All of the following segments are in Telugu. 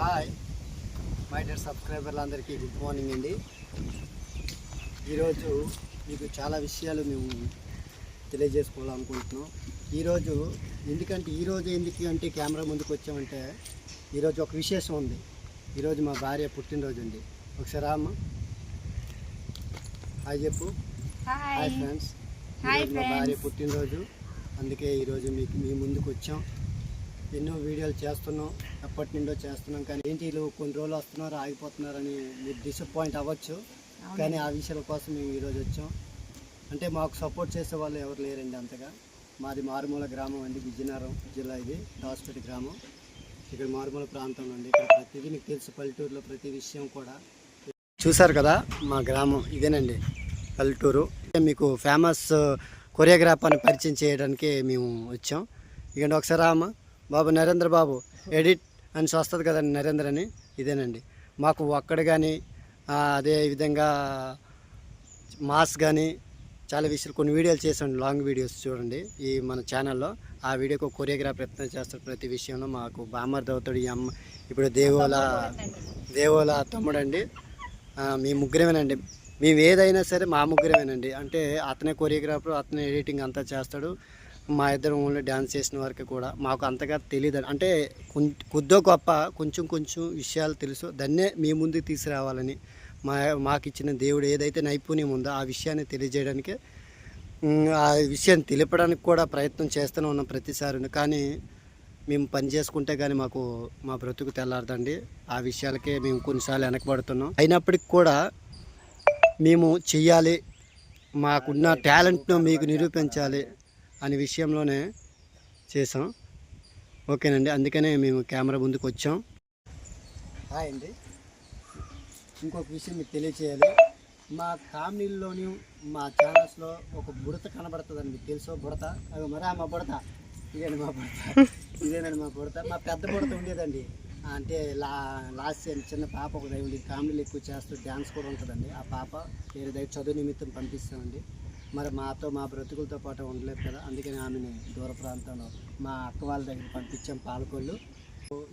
హాయ్. మై డియర్ సబ్స్క్రైబర్లందరికీ గుడ్ మార్నింగ్ అండి. ఈరోజు మీకు చాలా విషయాలు మేము తెలియజేసుకోవాలనుకుంటున్నాం. ఈరోజు ఎందుకంటే ఈరోజు ఎందుకు అంటే కెమెరా ముందుకు వచ్చామంటే ఈరోజు ఒక విశేషం ఉంది. ఈరోజు మా భార్య పుట్టినరోజు అండి. ఒకసారి అమ్మ హాయ్ చెప్పు. హాయ్. ఫ్రెండ్స్. మా భార్య పుట్టినరోజు. అందుకే ఈరోజు మీకు మీ ముందుకు వచ్చాం. ఎన్నో వీడియోలు చేస్తున్నాం ఎప్పటి నుండో చేస్తున్నాం. కానీ ఏంటి వీళ్ళు కొన్ని రోజులు వస్తున్నారు ఆగిపోతున్నారని మీరు డిసప్పాయింట్ అవ్వచ్చు. కానీ ఆ విషయాల కోసం మేము ఈరోజు వచ్చాం. అంటే మాకు సపోర్ట్ చేసే వాళ్ళు ఎవరు లేరండి అంతగా. మాది మారుమూల గ్రామం అండి విజయనగరం జిల్లా ఇది దాస్పేట గ్రామం. ఇక్కడ మారుమూల ప్రాంతం అండి. ఇక్కడ ప్రతిదీ మీకు తెలుసు పల్లెటూరులో ప్రతి విషయం కూడా. చూసారు కదా మా గ్రామం ఇదేనండి పల్లెటూరు. మీకు ఫేమస్ కొరియోగ్రాఫర్ని పరిచయం చేయడానికి మేము వచ్చాం. ఇక ఒకసారి అమ్మ బాబు నరేంద్ర బాబు ఎడిట్ అని వస్తుంది కదండి నరేంద్ర అని ఇదేనండి. మాకు ఒక్కడ కానీ అదే విధంగా మాస్ కానీ చాలా విషయాలు కొన్ని వీడియోలు చేసాను లాంగ్ వీడియోస్ చూడండి ఈ మన ఛానల్లో. ఆ వీడియోకు కొరియోగ్రాఫ్ ప్రయత్నం చేస్తారు ప్రతి విషయంలో. మాకు బామర్ది అవుతాడు ఈ అమ్మ ఇప్పుడు దేవోల దేవోల తమ్ముడు అండి మీ ముగ్గురమేనండి? మేము ఏదైనా సరే మా ముగ్గురమేనండి. అంటే అతనే కొరియోగ్రాఫర్ అతనే ఎడిటింగ్ అంతా చేస్తాడు. మా ఇద్దరం ఓన్లీ డ్యాన్స్ చేసిన వరకు కూడా మాకు అంతగా తెలియదు అంటే కొం- కొద్దో గొప్ప కొంచెం కొంచెం విషయాలు తెలుసు. దాన్నే మీ ముందుకు తీసుకురావాలని మా మాకు ఇచ్చిన దేవుడు ఏదైతే నైపుణ్యం ఉందో ఆ విషయాన్ని తెలియజేయడానికి ఆ విషయాన్ని తెలిపడానికి కూడా ప్రయత్నం చేస్తూనే ఉన్నాం ప్రతిసారి కానీ మేము పని చేసుకుంటే కానీ మాకు మా బ్రతుకు తెల్లారదండి. ఆ విషయాలకే మేము కొన్నిసార్లు వెనకబడుతున్నాం. అయినప్పటికి కూడా మేము చెయ్యాలి. మాకున్న టాలెంట్ను మీకు నిరూపించాలి. అనే విషయంలోనే చేసాం ఓకేనండి అందుకనే మేము కెమెరా ముందుకు వచ్చాం. హాయ్ అండి. ఇంకొక విషయం మీకు తెలియచేయాలి. మా కామెడీల్లోని మా ఛానల్స్లో ఒక బుడత కనబడుతుందండి. మీకు తెలుసో బుడత? అది మరా మా బుడత? ఇదేనండి మా బుడత? ఇదేనండి మా బుడత? మా పెద్ద బుడత ఉండేదండి. అంటే లా లాస్ట్ చిన్న పాప ఒక ఉండేది కామెడీలు ఎక్కువ చేస్తూ డ్యాన్స్ కూడా ఉంటుందండి. ఆ పాప వేరే దగ్గర చదువు నిమిత్తం పంపిస్తామండి. మరి మాతో మా బ్రతుకులతో పాటు ఉండలేదు కదా అందుకని ఆమెని దూర ప్రాంతంలో మా అక్క వాళ్ళ దగ్గర పంపించాం పాలకొల్లు.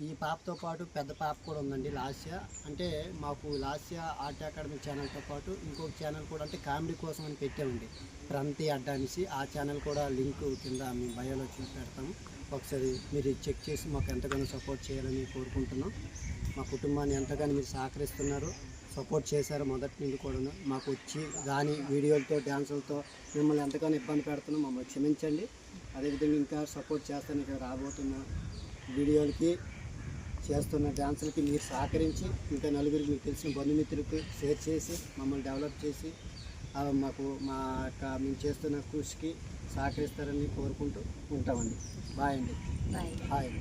ఈ పాపతో పాటు పెద్ద పాప కూడా ఉందండి లాస్య. అంటే మాకు లాస్య ఆర్ట్ అకాడమీ ఛానల్తో పాటు ఇంకొక ఛానల్ కూడా అంటే కామెడీ కోసం అని పెట్టామండి. ప్రంతి అడ్డ అనేసి ఆ ఛానల్ కూడా లింక్ కింద మీ బయోలో చూసి పెడతాము ఒకసారి మీరు చెక్ చేసి మాకు ఎంతగానో సపోర్ట్ చేయాలని కోరుకుంటున్నాం. మా కుటుంబాన్ని ఎంతగానో మీరు సహకరిస్తున్నారు. సపోర్ట్ చేశారు మొదటి నుండి కూడా మాకు వచ్చి రాని వీడియోలతో డ్యాన్సులతో మిమ్మల్ని ఎంతగానో ఇబ్బంది పెడుతున్నాం. మమ్మల్ని క్షమించండి. అదేవిధంగా ఇంకా సపోర్ట్ చేస్తాను ఇక్కడ రాబోతున్న వీడియోలకి చేస్తున్న డ్యాన్సులకి మీరు సహకరించి ఇంకా నలుగురికి మీకు తెలిసిన బంధుమిత్రులకు షేర్ చేసి మమ్మల్ని డెవలప్ చేసి మాకు మా యొక్క మేము చేస్తున్న కృషికి సహకరిస్తారని కోరుకుంటూ ఉంటామండి. బాయ్ అండి. బాయ్. హాయ్.